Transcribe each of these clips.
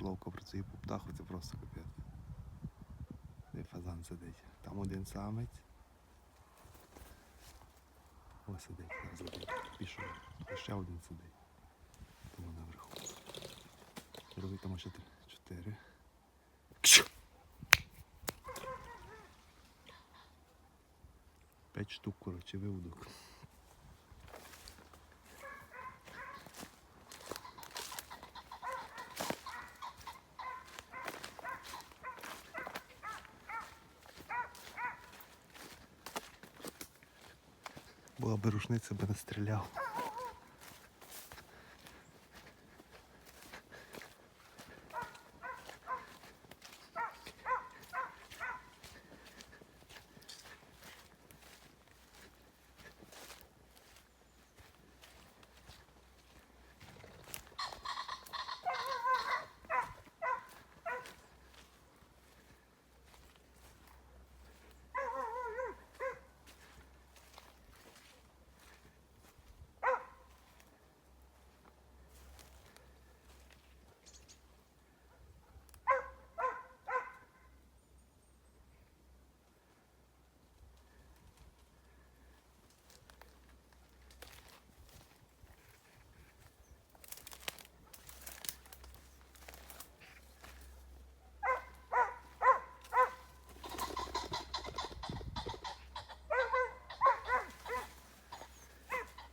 ловко працює по птаху, це просто капець. Де фазан сидить. Там один самець. Ось сидить, зараз. Пішов. І ще один сидить. Тому наверху. Другий там ще чотири. П'ять штук, коротше, виводок. Була би рушниця, би не стріляв.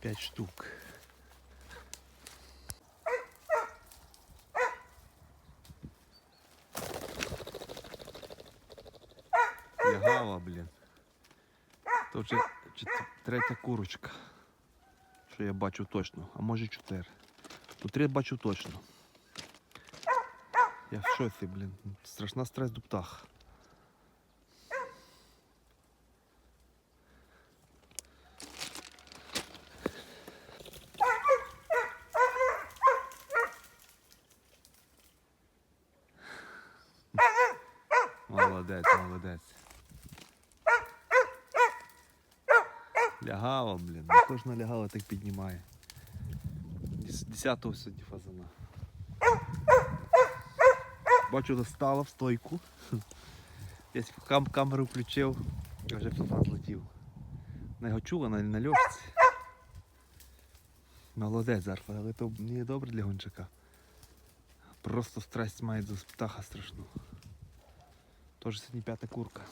П'ять штук. Ягава, блін. То вже чет- третя курочка. Що я бачу точно, а може чотири. Ну три бачу точно. Я в шоці, блін. Страшна стрес до птах. Молодець, молодець. Лягава, блін. Ну, Кожна лягава так піднімає. Десятого сьогодні фазана. Бачу, достала в стойку. Я кам камеру включив, і вже фазан злетів. На його чула на, на льошці. Молодець зарфа, але то не добре для гончака. Просто страсть має до птаха страшну. Тож сьогодні п'ята курка.